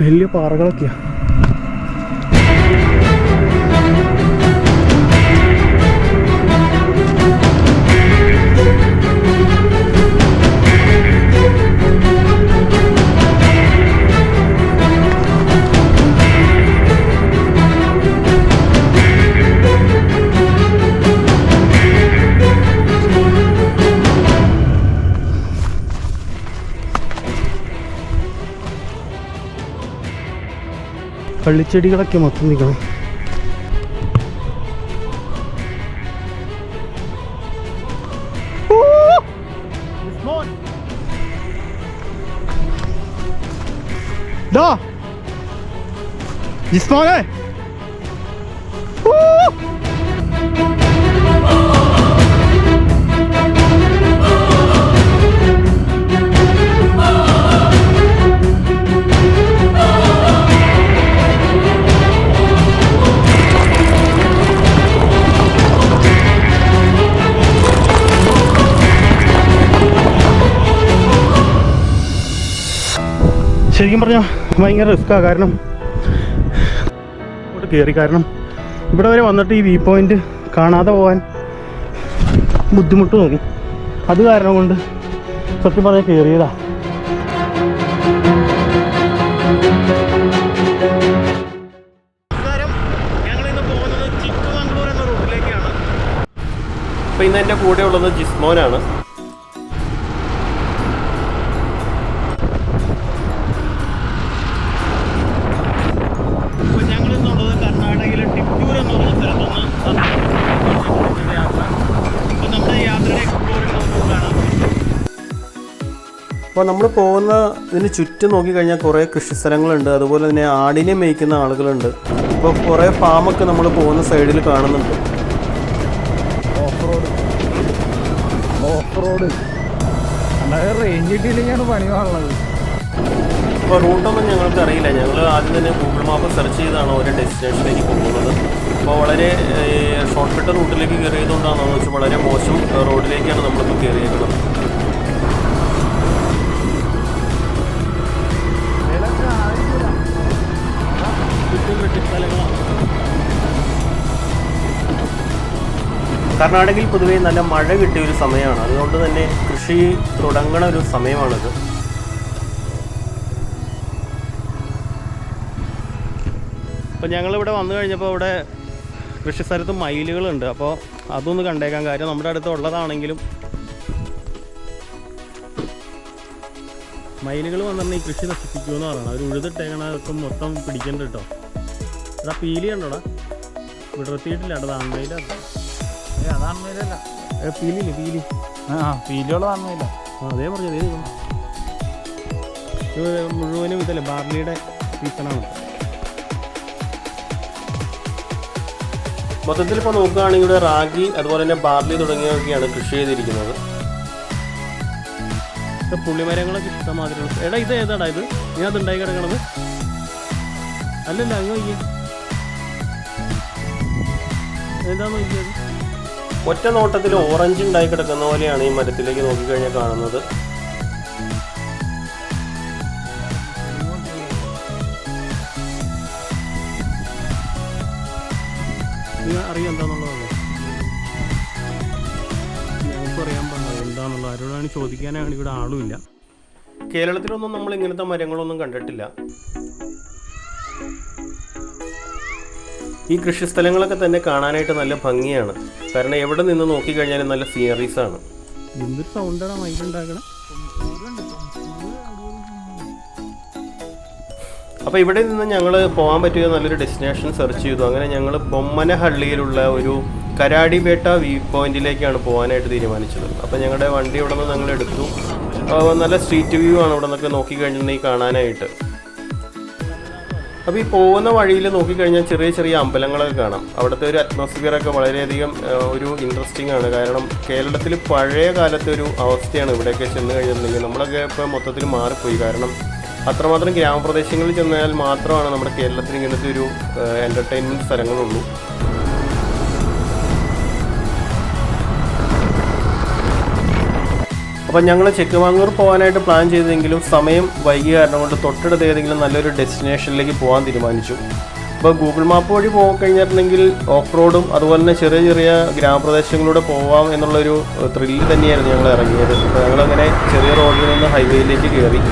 വലിയ പാറകളൊക്കെയാ. കള്ളിച്ചെടികളൊക്കെ മൊത്തം നിൽക്കണം ജിസ്മോനെ ശരിക്കും പറഞ്ഞാൽ ഭയങ്കര റിസ്ക്കാണ് കാരണം ഇങ്ങോട്ട് കയറി കാരണം ഇവിടെ വരെ വന്നിട്ട് ഈ വ്യൂ പോയിന്റ് കാണാതെ പോകാൻ ബുദ്ധിമുട്ട് തോന്നി. അത് കാരണം കൊണ്ട് സത്യം പറഞ്ഞാൽ കയറിയതാ അപ്പോൾ ഇന്ന് എന്റെ കൂടെ ഉള്ളത് ജിസ്മോനാണ്. അപ്പോൾ നമ്മൾ പോകുന്ന ഇതിന് ചുറ്റും നോക്കിക്കഴിഞ്ഞാൽ കുറേ കൃഷിസ്ഥലങ്ങളുണ്ട്. അതുപോലെ തന്നെ ആടിനെ മേയ്ക്കുന്ന ആളുകളുണ്ട്. അപ്പോൾ കുറേ ഫാമൊക്കെ നമ്മൾ പോകുന്ന സൈഡിൽ കാണുന്നുണ്ട്. Off road off road range കിട്ടിയില്ലെങ്കിലാണ് പണി അപ്പോൾ റൂട്ടൊന്നും ഞങ്ങൾക്ക് അറിയില്ല. ഞങ്ങൾ ആദ്യം തന്നെ ഗൂഗിൾ മാപ്പ് സെർച്ച് ചെയ്താണ് ഒരു ഡെസ്റ്റിനേഷനിലേക്ക് പോകുന്നത്. അപ്പോൾ വളരെ ഷോർട്ട് കട്ട് റൂട്ടിലേക്ക് കയറിയതുകൊണ്ടാണെന്ന് വെച്ചാൽ വളരെ മോശം റോഡിലേക്കാണ് നമ്മളിപ്പോൾ കയറിയേക്കുന്നത്. കർണാടകയിൽ പൊതുവേ നല്ല മഴ കിട്ടിയ ഒരു സമയമാണ്. അതുകൊണ്ട് തന്നെ കൃഷി തുടങ്ങണ ഒരു സമയമാണിത്. അപ്പം ഞങ്ങളിവിടെ വന്നു കഴിഞ്ഞപ്പോൾ ഇവിടെ കൃഷി സ്ഥലത്ത് മയിലുകളുണ്ട്. അപ്പോൾ അതൊന്ന് കണ്ടേക്കാൻ കാര്യം നമ്മുടെ അടുത്ത് ഉള്ളതാണെങ്കിലും മയിലുകൾ വന്നിട്ടുണ്ടെങ്കിൽ കൃഷി നശിപ്പിക്കുമെന്ന് പറയണം അവർ ഉഴുതിട്ടേക്കണതൊക്കെ മൊത്തം പിടിക്കണ്ട കേട്ടോ എടാ പീലി കണ്ടോടാ? വിടർത്തിയിട്ടില്ല അവിടെ താഴ്മയിലാണ് ഏ മേലല്ല പീലിയില്ലേ പീലി? ആ പീലിയോളം കാണുന്നില്ല അതേ പറഞ്ഞു അതേ. ഇത് മുഴുവനും ഇതല്ലേ ബാർലിയുടെ സീസണാണ്. മൊത്തത്തിൽ ഇപ്പോൾ നോക്കുകയാണെങ്കിൽ ഇവിടെ റാഗി അതുപോലെ തന്നെ ബാർലി തുടങ്ങിയവയൊക്കെയാണ് കൃഷി ചെയ്തിരിക്കുന്നത്. ഇപ്പൊ പുള്ളിമരങ്ങളൊക്കെ ഇഷ്ടമാതിരി എടാ ഇത് ഏതാടാ ഇത്? ഞാൻ അത് ഉണ്ടായി കിടക്കണത്? അല്ലല്ല അങ്ങ് നോക്കിയത് ഒറ്റ നോട്ടത്തിൽ ഓറഞ്ച് ഉണ്ടായി കിടക്കുന്ന പോലെയാണ് ഈ മരത്തിലേക്ക് നോക്കിക്കഴിഞ്ഞാൽ കാണുന്നത്. അറിയാം ഞങ്ങൾക്ക് അറിയാൻ പറഞ്ഞത് എന്താന്നുള്ളത്. ആരോടാണ് ചോദിക്കാനാണ് ഇവിടെ ആളുമില്ല. കേരളത്തിലൊന്നും നമ്മൾ ഇങ്ങനത്തെ മരങ്ങളൊന്നും കണ്ടിട്ടില്ല. ഈ കൃഷിസ്ഥലങ്ങളൊക്കെ തന്നെ കാണാനായിട്ട് നല്ല ഭംഗിയാണ്. കാരണം എവിടെ നിന്ന് നോക്കിക്കഴിഞ്ഞാലും നല്ല സീനറീസ് ആണ്. എന്തൊരു സൗണ്ടാണ് മൈലുണ്ടാക്കണേ അപ്പോൾ ഇവിടെ നിന്ന് ഞങ്ങൾ പോകാൻ പറ്റിയ നല്ലൊരു ഡെസ്റ്റിനേഷൻ സെർച്ച് ചെയ്തു. അങ്ങനെ ഞങ്ങൾ ബൊമ്മനഹള്ളിയിലുള്ള ഒരു കരാടിപേട്ട വ്യൂ പോയിന്റിലേക്കാണ് പോകാനായിട്ട് തീരുമാനിച്ചത്. അപ്പോൾ ഞങ്ങളുടെ വണ്ടി ഇവിടെ നിന്ന് ഞങ്ങൾ എടുത്തു നല്ല സ്ട്രീറ്റ് വ്യൂ ആണ് ഇവിടെ നിന്നൊക്കെ നോക്കിക്കഴിഞ്ഞിട്ടുണ്ടെങ്കിൽ കാണാനായിട്ട്. അപ്പോൾ ഈ പോകുന്ന വഴിയിൽ നോക്കിക്കഴിഞ്ഞാൽ ചെറിയ ചെറിയ അമ്പലങ്ങളൊക്കെ കാണാം. അവിടുത്തെ ഒരു അറ്റ്മോസ്ഫിയറൊക്കെ വളരെയധികം ഒരു ഇൻട്രസ്റ്റിംഗ് ആണ്. കാരണം കേരളത്തിൽ പഴയ കാലത്തെ ഒരു അവസ്ഥയാണ് ഇവിടെയൊക്കെ ചെന്ന് കഴിഞ്ഞിട്ടുണ്ടെങ്കിൽ നമ്മളൊക്കെ ഇപ്പോൾ മൊത്തത്തിൽ മാറിപ്പോയി. കാരണം അത്രമാത്രം ഗ്രാമപ്രദേശങ്ങളിൽ ചെന്നാൽ മാത്രമാണ് നമ്മുടെ കേരളത്തിന് ഇങ്ങനത്തെ ഒരു എന്റർടൈൻമെന്റ് സ്ഥലങ്ങളുള്ളൂ. അപ്പം ഞങ്ങൾ ചെക്കുമാങ്ങൂർ പോകാനായിട്ട് പ്ലാൻ ചെയ്തെങ്കിലും സമയം വൈകിയ കാരണം കൊണ്ട് തൊട്ടടുത്ത് ഏതെങ്കിലും നല്ലൊരു ഡെസ്റ്റിനേഷനിലേക്ക് പോകാൻ തീരുമാനിച്ചു. അപ്പോൾ ഗൂഗിൾ മാപ്പ് വഴി പോയി കഴിഞ്ഞിട്ടുണ്ടെങ്കിൽ ഓഫ് റോഡും അതുപോലെ തന്നെ ചെറിയ ചെറിയ ഗ്രാമപ്രദേശങ്ങളിലൂടെ പോവാം എന്നുള്ളൊരു ത്രില്ല് തന്നെയായിരുന്നു ഞങ്ങൾ ഇറങ്ങിയത്. അപ്പോൾ ഞങ്ങളങ്ങനെ ചെറിയ റോഡിൽ നിന്ന് ഹൈവേയിലേക്ക് കയറി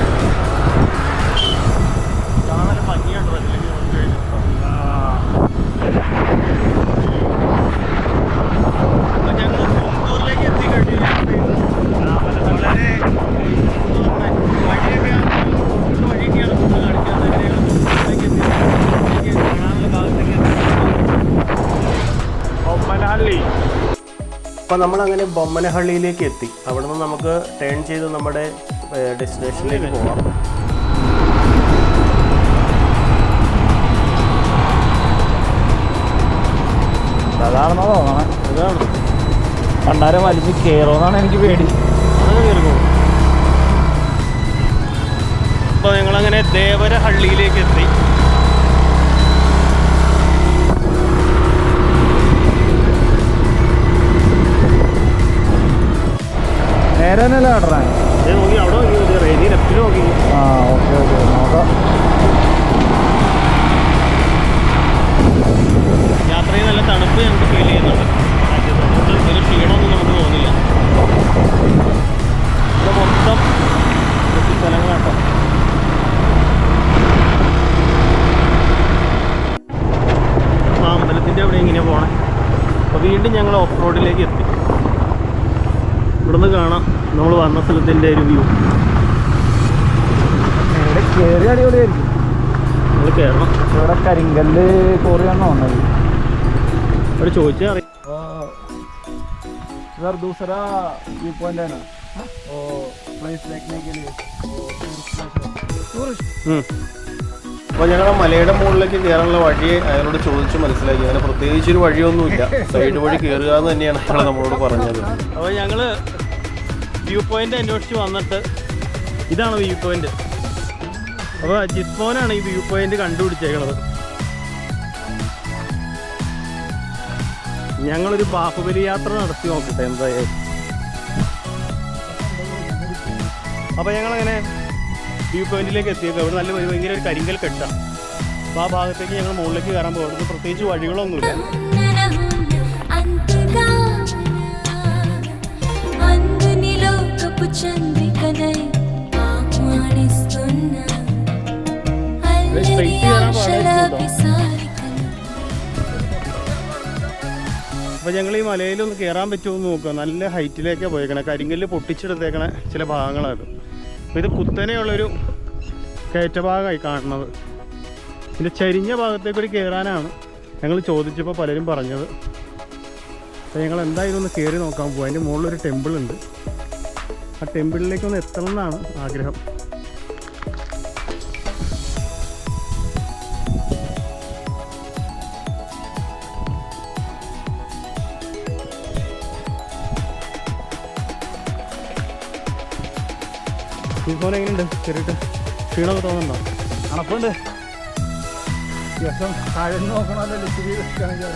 അപ്പോൾ നമ്മളങ്ങനെ ബൊമ്മനഹള്ളിയിലേക്ക് എത്തി. അവിടെ നിന്ന് നമുക്ക് ടേൺ ചെയ്ത് നമ്മുടെ ഡെസ്റ്റിനേഷനിലേക്ക് പോകാം അതാണെന്നാ തോന്നണേ. പണ്ടാരം വലിച്ച് കയറുമെന്നാണ് എനിക്ക് പേടി. അപ്പോൾ ഞങ്ങളങ്ങനെ ദേവരഹള്ളിയിലേക്ക് എത്തി. നേരെ തന്നെയല്ലേ നോക്കി. ആ ഓക്കെ ഓക്കെ നോക്കാം. യാത്രയിൽ നല്ല തണുപ്പ് ഞങ്ങൾക്ക് ഫീൽ ചെയ്യുന്നുണ്ട്. ഒരു ക്ഷീണമൊന്നും നമുക്ക് തോന്നില്ല. ഇവിടെ മൊത്തം കൃഷി സ്ഥലങ്ങളാട്ടോ അമ്പലത്തിന്റെ അവിടെ ഇങ്ങനെ പോണേ. അപ്പോൾ വീണ്ടും ഞങ്ങൾ ഓഫ് റോഡിലേക്ക് എത്തി. ഇവിടുന്ന് കാണാം. നമ്മൾ വന്ന സ്ഥലത്തിൻ്റെ ഒരു വ്യൂ ഇവിടെ കയറി അടിപൊളിയായിരിക്കും നമ്മൾ കയറണം ഇവിടെ കരിങ്കല്ല് കോറിയാണോ ഉള്ളത് അവിടെ ചോദിച്ചാൽ അറിയാം इधर दूसरा व्यू पॉइंट है ना वो प्लेस देखने के लिए टूरिस्ट അപ്പോൾ ഞങ്ങൾ ആ മലയുടെ മുകളിലേക്ക് കയറാനുള്ള വഴി അയാളോട് ചോദിച്ച് മനസ്സിലാക്കി അങ്ങനെ പ്രത്യേകിച്ച് ഒരു വഴിയൊന്നുമില്ല സൈഡ് വഴി കയറുക എന്ന് തന്നെയാണ് അയാൾ നമ്മളോട് പറഞ്ഞത് അപ്പോൾ ഞങ്ങൾ വ്യൂ പോയിന്റ് അന്വേഷിച്ച് വന്നിട്ട് ഇതാണ് വ്യൂ പോയിന്റ് അപ്പോൾ ജിസ്മോനാണ് ഈ വ്യൂ പോയിന്റ് കണ്ടുപിടിച്ചേക്കുന്നത് ഞങ്ങളൊരു ബാഹുബലി യാത്ര നടത്തി നോക്കട്ടെ എന്തായാലും. അപ്പോൾ ഞങ്ങളങ്ങനെ വ്യൂ പോയിന്റിലേക്ക് എത്തിയത് അവിടെ നല്ല ഭയങ്കര ഒരു കരിങ്കൽ കെട്ടാണ് അപ്പോൾ ആ ഭാഗത്തേക്ക് ഞങ്ങൾ മുകളിലേക്ക് കയറാൻ പോകുന്നത് പ്രത്യേകിച്ച് വഴികളൊന്നുമില്ല. అందునిలో కప్పు చంద్రికనై ఆహ్వానిస్తున్నా అల్లరి ఆశల పిసారికను അപ്പോൾ ഞങ്ങൾ ഈ മലയിലൊന്ന് കയറാൻ പറ്റുമോ എന്ന് നോക്കുക നല്ല ഹൈറ്റിലേക്കാണ് പോയേക്കണേ കരിങ്കല്ല് പൊട്ടിച്ചെടുത്തേക്കണ ചില ഭാഗങ്ങളാണ് അപ്പോൾ ഇത് കുത്തനെയുള്ളൊരു കയറ്റഭാഗമായി കാണുന്നത് ഇതിൻ്റെ ചരിഞ്ഞ ഭാഗത്തേക്ക് കൂടി കയറാനാണ് ഞങ്ങൾ ചോദിച്ചപ്പോൾ പലരും പറഞ്ഞത് അപ്പോൾ ഞങ്ങൾ എന്തായാലും ഒന്ന് കയറി നോക്കാൻ പോകും അതിൻ്റെ മുകളിലൊരു ടെമ്പിൾ ഉണ്ട് ആ ടെമ്പിളിലേക്ക് ഒന്ന് എത്തണം എന്നാണ് ആഗ്രഹം. ഈ ഫോൺ എങ്ങനെയുണ്ട്? ചെറിയിട്ട് ക്ഷീണമൊക്കെ തോന്നുന്നുണ്ടോ? അണപ്പുണ്ട് ദിവസം താഴെ നോക്കണമല്ലോ ഇച്ചിരി ഇരിക്കുകയാണെങ്കിൽ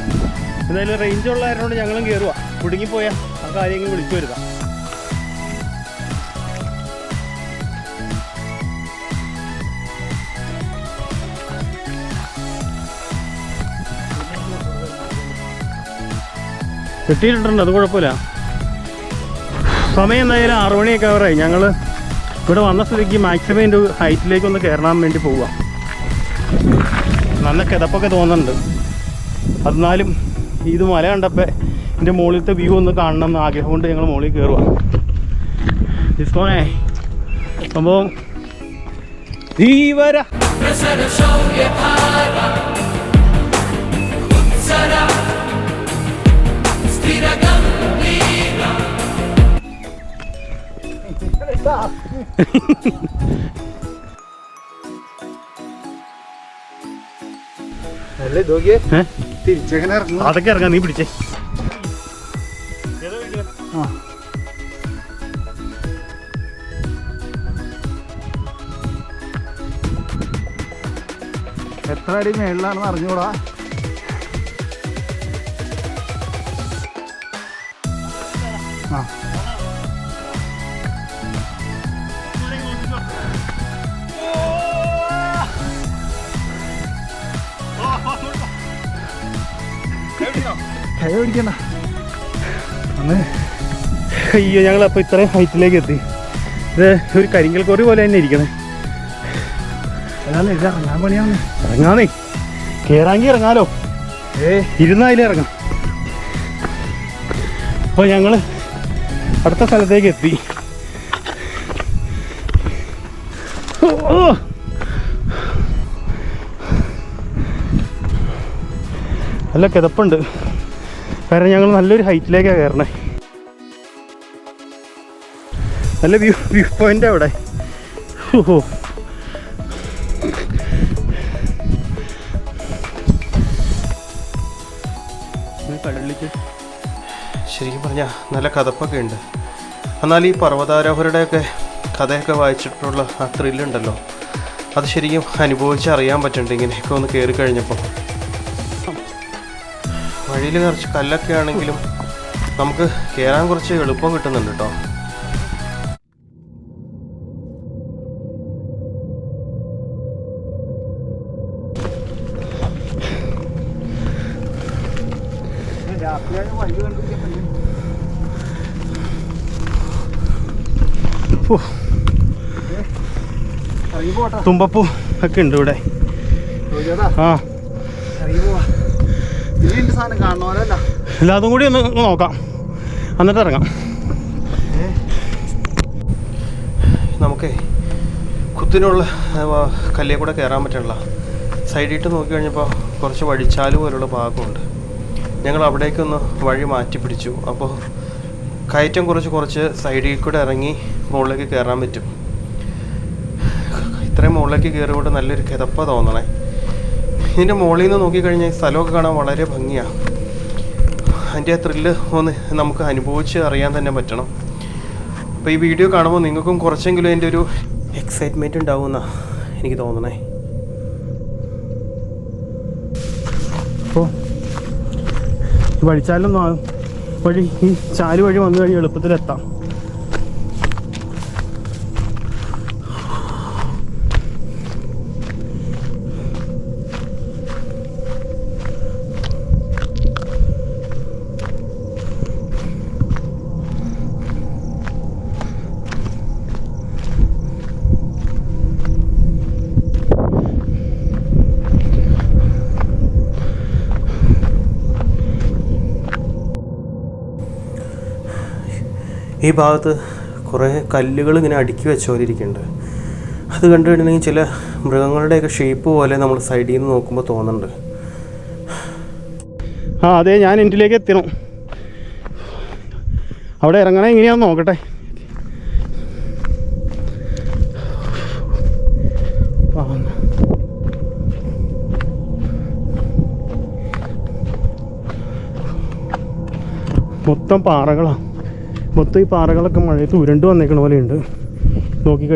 എന്തായാലും റേഞ്ച് ഉള്ളതായതുകൊണ്ട് ഞങ്ങളും കയറുക കുടുങ്ങിപ്പോയാൽ ആ കാര്യങ്ങൾ വിളിച്ചു വരുത്താം. കിട്ടിയിട്ടുണ്ട് അത് കുഴപ്പമില്ല. സമയം എന്തായാലും ആറു മണിയൊക്കെ ആവറായി. ഞങ്ങൾ ഇവിടെ വന്ന സ്ഥിതിക്ക് മാക്സിമം എന്റെ ഹൈറ്റിലേക്ക് ഒന്ന് കയറാൻ വേണ്ടി പോവുക നല്ല കിതപ്പൊക്കെ തോന്നുന്നുണ്ട്. എന്നാലും ഇത് മല കണ്ടപ്പോൾ എന്റെ മുകളിലത്തെ വ്യൂ ഒന്ന് കാണണം എന്ന് ആഗ്രഹം കൊണ്ട് ഞങ്ങൾ മുകളിൽ കയറുക ഡിസ്കോണേ സംഭവം. ധീവര അതൊക്കെ ഇറങ്ങാം നീ പിടിച്ചേ. ആ. എത്ര അടി മേളിലാണെന്ന് അറിഞ്ഞൂടാ പിടിക്കണ്ട അയ്യോ ഞങ്ങൾ അപ്പോൾ ഇത്രയും ഹൈറ്റിലേക്ക് എത്തി. ഇത് ഒരു കരിങ്കൽ കൊറി പോലെ തന്നെ ഇരിക്കണേ. അതാണ് ഇത് ഇറങ്ങാൻ പണിയാണ്. ഇറങ്ങാന്നേ കയറാങ്കി ഇറങ്ങാലോ. ഏ. ഇരുന്നായാലും ഇറങ്ങാം. അപ്പോൾ ഞങ്ങൾ അടുത്ത സ്ഥലത്തേക്ക് എത്തി. അല്ല ഓ. നല്ല കിതപ്പുണ്ട്. കാരണം ഞങ്ങൾ നല്ലൊരു ഹൈറ്റിലേക്കാണ് കയറണേ. നല്ല വ്യൂ വ്യൂ പോയിന്റ് അവിടെ. ഓഹോ. ശരിക്കും പറഞ്ഞാൽ നല്ല കഥപ്പൊക്കെ ഉണ്ട്. എന്നാൽ ഈ പർവതാരോഹരുടെയൊക്കെ കഥയൊക്കെ വായിച്ചിട്ടുള്ള ആ ത്രില്ലുണ്ടല്ലോ അത് ശരിക്കും അനുഭവിച്ച് അറിയാൻ പറ്റുന്നുണ്ട് ഇങ്ങനെയൊക്കെ ഒന്ന് കയറി കഴിഞ്ഞപ്പോൾ വഴിയിൽ കുറച്ച് കല്ലൊക്കെ ആണെങ്കിലും നമുക്ക് കയറാൻ കുറച്ച് എളുപ്പം കിട്ടുന്നുണ്ട് കേട്ടോ തുമ്പപ്പൂ ഒക്കെ ഉണ്ട് ഇവിടെ. ആ. ഇറങ്ങി അതും കൂടി ഒന്ന് നോക്കാം. എന്നിട്ട് ഇറങ്ങാം. നമുക്കേ കുത്തിനുള്ള കല്ലേ കൂടെ കയറാൻ പറ്റണില്ല. സൈഡിട്ട് നോക്കി കഴിഞ്ഞപ്പോൾ കുറച്ച് വഴിച്ചാൽ പോലുള്ള ഭാഗമുണ്ട്. ഞങ്ങൾ അവിടേക്കൊന്ന് വഴി മാറ്റി പിടിച്ചു. അപ്പോൾ കയറ്റം കുറച്ച് കുറച്ച് സൈഡിൽ കൂടെ ഇറങ്ങി മുകളിലേക്ക് കയറാൻ പറ്റും. ഇത്രയും മുകളിലേക്ക് കയറിയോണ്ട് നല്ലൊരു കിതപ്പ തോന്നണേ. ഇതിന്റെ മുകളിൽ നിന്ന് നോക്കിക്കഴിഞ്ഞാൽ സ്ഥലമൊക്കെ കാണാൻ വളരെ ഭംഗിയാണ് അതിന്റെ ആ ത്രില്ല് ഒന്ന് നമുക്ക് അനുഭവിച്ച് അറിയാൻ തന്നെ പറ്റണം. അപ്പോൾ ഈ വീഡിയോ കാണുമ്പോൾ നിങ്ങൾക്കും കുറച്ചെങ്കിലും അതിന്റെ ഒരു എക്സൈറ്റ്മെന്റ് എന്നാണ് എനിക്ക് തോന്നണേ. അപ്പോൾ വഴിച്ചാലൊന്നും ആ- വഴി ഈ ചാൽ വഴി വന്നു കഴിഞ്ഞാൽ എളുപ്പത്തിലെത്താം. ഈ ഭാഗത്ത് കുറേ കല്ലുകൾ ഇങ്ങനെ അടുക്കി വെച്ച പോലെ ഇരിക്കുന്നുണ്ട് അത് കണ്ടു കഴിഞ്ഞിട്ടുണ്ടെങ്കിൽ ചില മൃഗങ്ങളുടെയൊക്കെ ഷേപ്പ് പോലെ നമ്മൾ സൈഡിൽ നിന്ന് നോക്കുമ്പോൾ തോന്നുന്നുണ്ട്. ആ അതെ ഞാൻ എന്റിലേക്ക് എത്തണം? അവിടെ ഇറങ്ങണേ എങ്ങനെയാണെന്ന് നോക്കട്ടെ. മൊത്തം പാറകളാണ് മൊത്തം ഈ പാറകളൊക്കെ മഴയത്ത് ഉരുണ്ട് വന്നേക്കണ പോലെയുണ്ട്. നോക്കി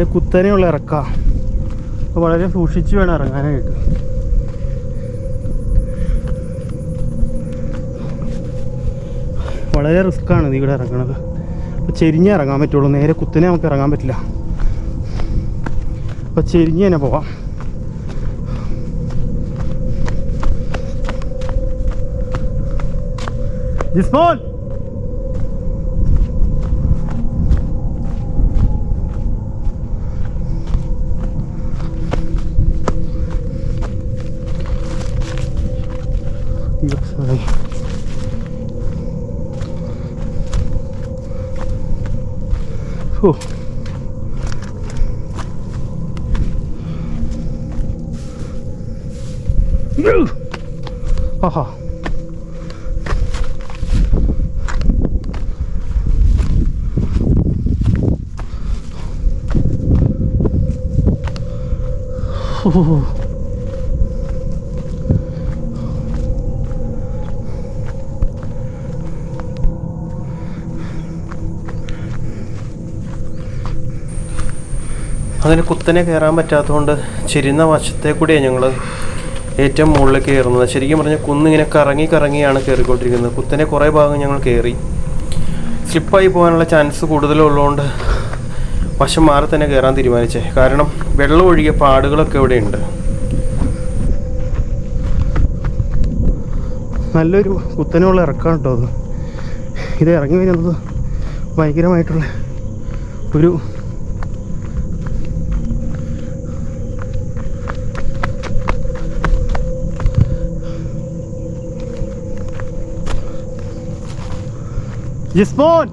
ഒരു കുത്തനെയുള്ള ഇറക്ക. അപ്പോൾ വളരെ സൂക്ഷിച്ച് വേണം ഇറങ്ങാനായിട്ട്. വളരെ റിസ്ക്കാണ് ഇത് ഇവിടെ ഇറങ്ങണത്. അപ്പോൾ ചെരിഞ്ഞേ ഇറങ്ങാൻ പറ്റുള്ളൂ. നേരെ കുത്തനെ നമുക്ക് ഇറങ്ങാൻ പറ്റില്ല. അപ്പോൾ ചെരിഞ്ഞ് തന്നെ പോവാം. ജിസ്മോൻ! 呼。哟、呃，哈、哈。呼呼呼。അങ്ങനെ കുത്തനെ കയറാൻ പറ്റാത്തതുകൊണ്ട് ചെരിയുന്ന വശത്തെ കൂടിയാണ് ഞങ്ങൾ ഏറ്റവും മുകളിൽ കയറുന്നത്. ശരിക്കും പറഞ്ഞാൽ കുന്നിങ്ങനെ കറങ്ങി കറങ്ങിയാണ് കയറിക്കൊണ്ടിരിക്കുന്നത്. കുത്തനെ കുറേ ഭാഗം ഞങ്ങൾ കയറി. സ്ലിപ്പായി പോകാനുള്ള ചാൻസ് കൂടുതലുള്ളതുകൊണ്ട് വശം മാറി തന്നെ കയറാൻ തീരുമാനിച്ചേ. കാരണം വെള്ളം ഒഴുകിയ പാടുകളൊക്കെ ഇവിടെയുണ്ട് നല്ലൊരു കുത്തനെയുള്ള ഇറക്കാണ് കേട്ടോ അത്. ഇത് ഇറങ്ങി വരുന്നത് ഭയങ്കരമായിട്ടുള്ള ഒരു ജിസ്മോൻ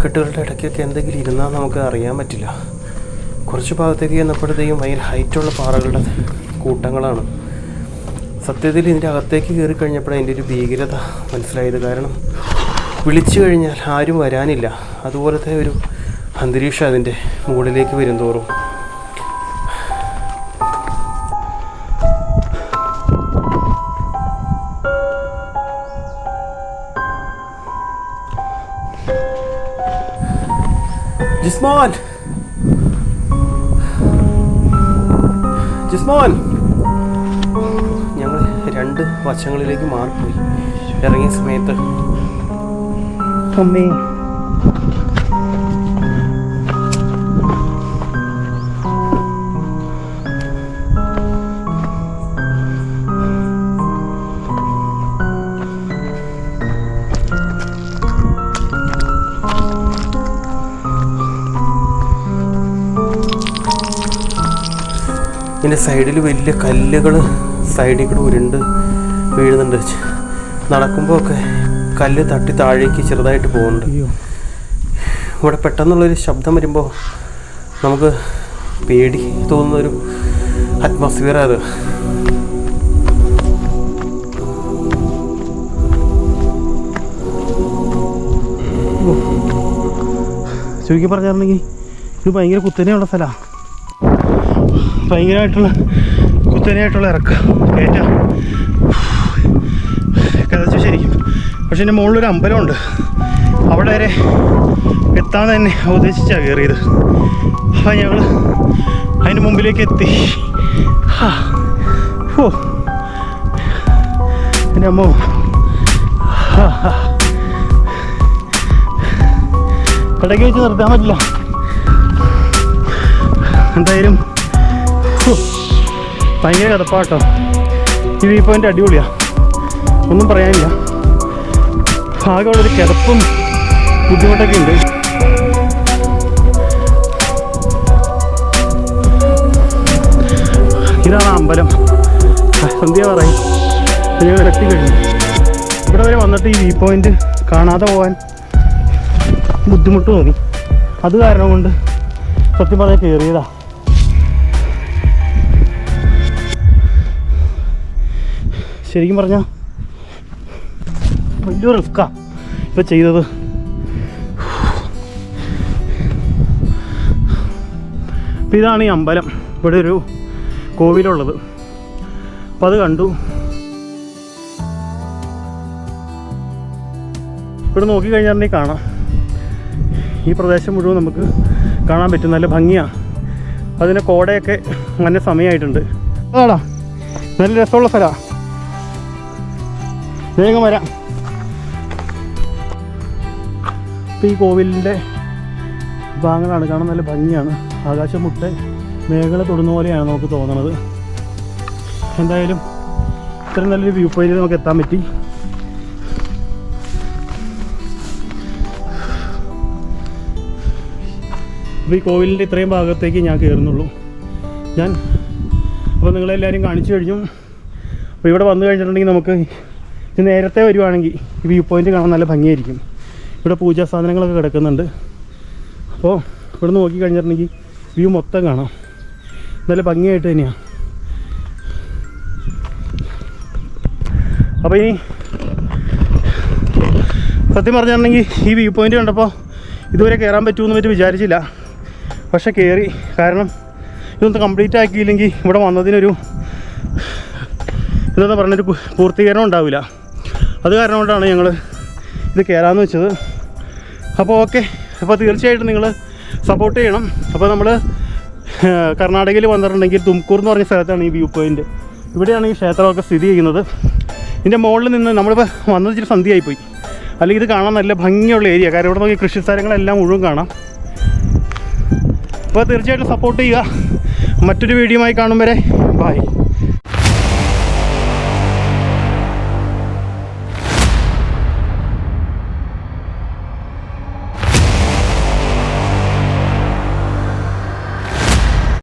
ഈ പാറക്കെട്ടുകളുടെ ഇടയ്ക്കൊക്കെ എന്തെങ്കിലും ഇരുന്നാൽ നമുക്ക് അറിയാൻ പറ്റില്ല. കുറച്ച് ഭാഗത്തേക്ക് ചെന്നപ്പോഴത്തേക്കും ഭയങ്കര ഹൈറ്റുള്ള പാറകളുടെ കൂട്ടങ്ങളാണ്. സത്യത്തിൽ ഇതിന്റെ അകത്തേക്ക് കയറി കഴിഞ്ഞപ്പോഴാണ് അതിന്റെ ഒരു ഭീകരത മനസ്സിലായത്. കാരണം വിളിച്ചു കഴിഞ്ഞാൽ ആരും വരാനില്ല. അതുപോലത്തെ ഒരു അന്തരീക്ഷം അതിന്റെ മുകളിലേക്ക് വരും തോറും ജിസ്മോൻ ജിസ്മോൻ ഞങ്ങൾ രണ്ട് വശങ്ങളിലേക്ക് മാറിപ്പോയി. ഇറങ്ങിയ സമയത്ത് അമ്മേ. ഇതിന്റെ സൈഡിൽ വലിയ കല്ലുകൾ സൈഡിൽ കൂടെ ഉരുണ്ട് വീഴുന്നുണ്ട്. നടക്കുമ്പോൾ ഒക്കെ കല്ല് തട്ടി താഴേക്ക് ചെറുതായിട്ട് പോകുന്നുണ്ട്. ഇവിടെ പെട്ടെന്നുള്ളൊരു ശബ്ദം വരുമ്പോൾ നമുക്ക് പേടി തോന്നുന്നൊരു അറ്റ്മോസ്ഫിയർ അത്. ചുരുക്കി പറഞ്ഞിരുന്നെങ്കിൽ ഇത് ഭയങ്കര കുത്തനെയുള്ള സ്ഥലമാണ് ഭയങ്കരമായിട്ടുള്ള കുത്തനെയായിട്ടുള്ള ഇറക്ക. കയറ്റാം കഥച്ചു ശരിക്കും. പക്ഷെ എന്റെ മുകളിലൊരു അമ്പലമുണ്ട്. അവിടെ വരെ എത്താൻ തന്നെ ഉദ്ദേശിച്ചാണ് കയറിയത്. അപ്പം ഞങ്ങൾ അതിന്റെ മുമ്പിലേക്ക് എത്തി. ഹോ. എന്റെ അമ്മോ. ഇടയ്ക്ക് വെച്ച് നിർത്താൻ പറ്റില്ല. എന്തായാലും ഭയങ്കര കിടപ്പാട്ടോ. ഈ വ്യൂ പോയിന്റ് അടിപൊളിയാ. ഒന്നും പറയാനില്ല. ആകെ അവിടെ ഒരു കിടപ്പും ബുദ്ധിമുട്ടൊക്കെ ഉണ്ട്. ഇതാണ് അമ്പലം. സന്ധ്യ പറയും. ഇടത്തി കഴിഞ്ഞു. ഇവിടെ വരെ വന്നിട്ട് ഈ വ്യൂ പോയിന്റ് കാണാതെ പോകാൻ ബുദ്ധിമുട്ട് തോന്നി. അത് കാരണം കൊണ്ട് സത്യം പറയാൻ കയറിയതാ ശരിക്കും പറഞ്ഞാൽ വലിയ റിസ്ക്കാ ഇപ്പം ചെയ്തത്. അപ്പം ഇതാണ് ഈ അമ്പലം. ഇവിടെ ഒരു കോവിലുള്ളത്. അപ്പം അത് കണ്ടു. ഇവിടെ നോക്കിക്കഴിഞ്ഞാൽ കാണാം. ഈ പ്രദേശം മുഴുവൻ നമുക്ക് കാണാൻ പറ്റും. നല്ല ഭംഗിയാണ് അതിന് കോടയൊക്കെ നല്ല സമയമായിട്ടുണ്ട്. അതാടാ നല്ല രസമുള്ള സ്ഥലമാണ് വേഗം വരാം. ഇപ്പം ഈ കോവിലിന്റെ ഭാഗങ്ങളാണ്. കാണാൻ നല്ല ഭംഗിയാണ്. ആകാശം മുട്ട മേഘങ്ങളെ തൊടുന്ന പോലെയാണ് നമുക്ക് തോന്നുന്നത് എന്തായാലും ഇത്ര നല്ലൊരു വ്യൂ പോയിന്റ് നമുക്ക് എത്താൻ പറ്റി. അപ്പോൾ ഈ കോവിലിന്റെ ഇത്രയും ഭാഗത്തേക്ക് ഞാൻ കയറുന്നുള്ളൂ ഞാൻ അപ്പോൾ നിങ്ങളെല്ലാവരും കാണിച്ചു കഴിഞ്ഞു. അപ്പോൾ ഇവിടെ വന്നു കഴിഞ്ഞിട്ടുണ്ടെങ്കിൽ നമുക്ക് ഇത് നേരത്തെ വരുവാണെങ്കിൽ വ്യൂ പോയിന്റ് കാണാൻ നല്ല ഭംഗിയായിരിക്കും. ഇവിടെ പൂജാ സാധനങ്ങളൊക്കെ കിടക്കുന്നുണ്ട്. അപ്പോൾ ഇവിടെ നോക്കി കഴിഞ്ഞിട്ടുണ്ടെങ്കിൽ വ്യൂ മൊത്തം കാണാം. നല്ല ഭംഗിയായിട്ട് തന്നെയാണ് അപ്പോൾ ഇനി സത്യം പറഞ്ഞിട്ടുണ്ടെങ്കിൽ ഈ വ്യൂ പോയിന്റ് കണ്ടപ്പോൾ ഇതുവരെ കയറാൻ പറ്റുമെന്ന് പറ്റി വിചാരിച്ചില്ല. പക്ഷെ കയറി കാരണം ഇതൊന്ന് കംപ്ലീറ്റ് ആക്കിയില്ലെങ്കിൽ ഇവിടെ വന്നതിനൊരു ഇതെന്ന് പറഞ്ഞൊരു പൂർത്തീകരണം ഉണ്ടാവില്ല. അത് കാരണം കൊണ്ടാണ് ഞങ്ങൾ ഇത് കയറാമെന്ന് വെച്ചത്. അപ്പോൾ ഓക്കെ അപ്പോൾ തീർച്ചയായിട്ടും നിങ്ങൾ സപ്പോർട്ട് ചെയ്യണം. അപ്പോൾ നമ്മൾ കർണാടകയിൽ വന്നിട്ടുണ്ടെങ്കിൽ തുംകൂർ എന്ന് പറഞ്ഞ സ്ഥലത്താണ് ഈ വ്യൂ പോയിന്റ് ഇവിടെയാണ് ഈ ക്ഷേത്രമൊക്കെ സ്ഥിതി ചെയ്യുന്നത്. ഇതിന്റെ മുകളിൽ നിന്ന് നമ്മളിപ്പോൾ വന്നത് ഇച്ചിരി സന്ധ്യയായിപ്പോയി. അല്ലെങ്കിൽ ഇത് കാണാൻ നല്ല ഭംഗിയുള്ള ഏരിയ കാരണം ഇവിടെ നോക്കി കൃഷി സ്ഥലങ്ങളെല്ലാം മുഴുവൻ കാണാം. അപ്പോൾ തീർച്ചയായിട്ടും സപ്പോർട്ട് ചെയ്യുക. മറ്റൊരു വീഡിയോയുമായി കാണും വരെ. ബൈ